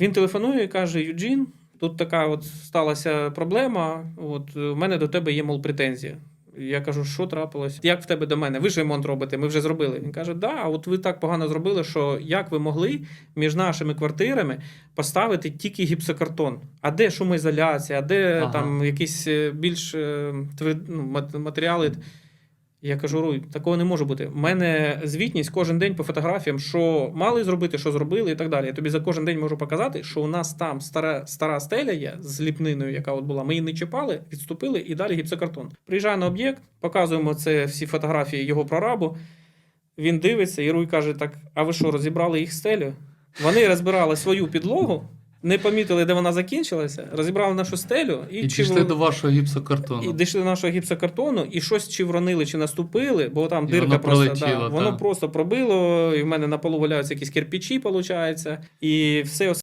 Він телефонує і каже: Юджін, тут така от сталася проблема. От у мене до тебе є мол претензія. Я кажу, що трапилось? Як в тебе до мене? Ви ж ремонт робите, ми вже зробили. Він каже: Да, от ви так погано зробили, що як ви могли між нашими квартирами поставити тільки гіпсокартон? А де шумоізоляція, а де Ага. там якісь е, більш е, ну, матеріали? Я кажу, Руй, такого не може бути. У мене звітність кожен день по фотографіям, що мали зробити, що зробили, і так далі. Я тобі за кожен день можу показати, що у нас там стара, стара стеля є з ліпниною, яка от була. Ми її не чіпали, відступили і далі гіпсокартон. Приїжджаю на об'єкт, показуємо це всі фотографії його прорабу. Він дивиться, і Руй каже: Так, а ви що, розібрали їх стелю? Вони розбирали свою підлогу, не помітили, де вона закінчилася, розібрали нашу стелю і, І чи дійшли ви- до вашого гіпсокартону. і дійшли до нашого гіпсокартону, і щось чи вронили, чи наступили, бо там І дирка воно просто пролетіло, да, воно та. просто пробило, і в мене на полу валяються якісь кирпичі, виходить, і все